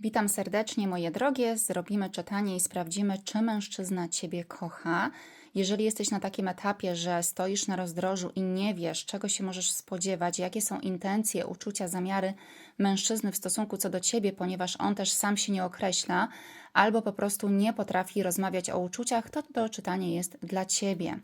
Witam serdecznie, moje drogie. Zrobimy czytanie i sprawdzimy, czy mężczyzna Ciebie kocha. Jeżeli jesteś na takim etapie, że stoisz na rozdrożu i nie wiesz, czego się możesz spodziewać, jakie są intencje, uczucia, zamiary mężczyzny w stosunku co do Ciebie, ponieważ on też sam się nie określa, albo po prostu nie potrafi rozmawiać o uczuciach, to to czytanie jest dla Ciebie.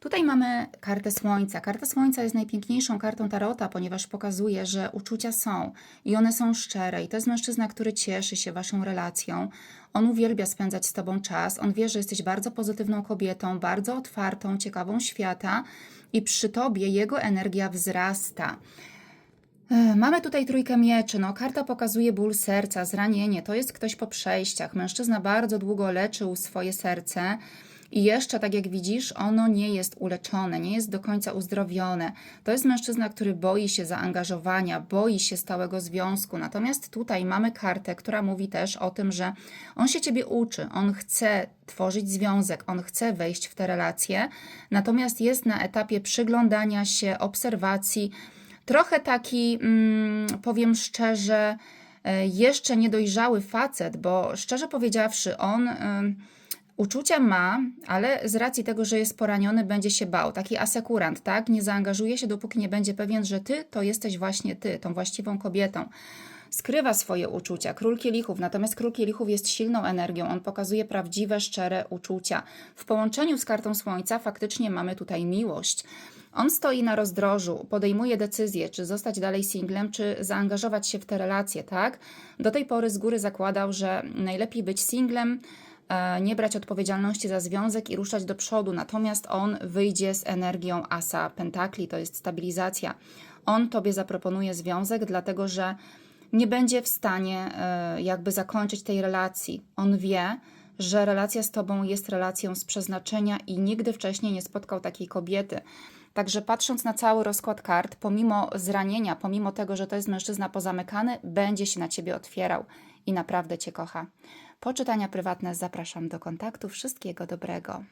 Tutaj mamy kartę Słońca. Karta Słońca jest najpiękniejszą kartą Tarota, ponieważ pokazuje, że uczucia są i one są szczere. I to jest mężczyzna, który cieszy się Waszą relacją. On uwielbia spędzać z Tobą czas. On wie, że jesteś bardzo pozytywną kobietą, bardzo otwartą, ciekawą świata i przy Tobie jego energia wzrasta. Mamy tutaj trójkę mieczy. No, karta pokazuje ból serca, zranienie. To jest ktoś po przejściach. Mężczyzna bardzo długo leczył swoje serce. I jeszcze, tak jak widzisz, ono nie jest uleczone, nie jest do końca uzdrowione. To jest mężczyzna, który boi się zaangażowania, boi się stałego związku. Natomiast tutaj mamy kartę, która mówi też o tym, że on się ciebie uczy, on chce tworzyć związek, on chce wejść w te relacje, natomiast jest na etapie przyglądania się, obserwacji, trochę taki, mm, powiem szczerze, e, jeszcze niedojrzały facet, bo szczerze powiedziawszy, on. ym, Uczucia ma, ale z racji tego, że jest poraniony, będzie się bał. Taki asekurant, tak? Nie zaangażuje się, dopóki nie będzie pewien, że ty to jesteś właśnie ty, tą właściwą kobietą. Skrywa swoje uczucia. Król kielichów, natomiast król kielichów jest silną energią. On pokazuje prawdziwe, szczere uczucia. W połączeniu z kartą słońca faktycznie mamy tutaj miłość. On stoi na rozdrożu, podejmuje decyzję, czy zostać dalej singlem, czy zaangażować się w te relacje, tak? Do tej pory z góry zakładał, że najlepiej być singlem, nie brać odpowiedzialności za związek i ruszać do przodu. Natomiast on wyjdzie z energią asa pentakli, to jest stabilizacja. On tobie zaproponuje związek, dlatego że nie będzie w stanie e, jakby zakończyć tej relacji. On wie, że relacja z tobą jest relacją z przeznaczenia i nigdy wcześniej nie spotkał takiej kobiety. Także patrząc na cały rozkład kart, pomimo zranienia, pomimo tego, że to jest mężczyzna pozamykany, będzie się na ciebie otwierał i naprawdę cię kocha. Poczytania prywatne zapraszam do kontaktu. Wszystkiego dobrego.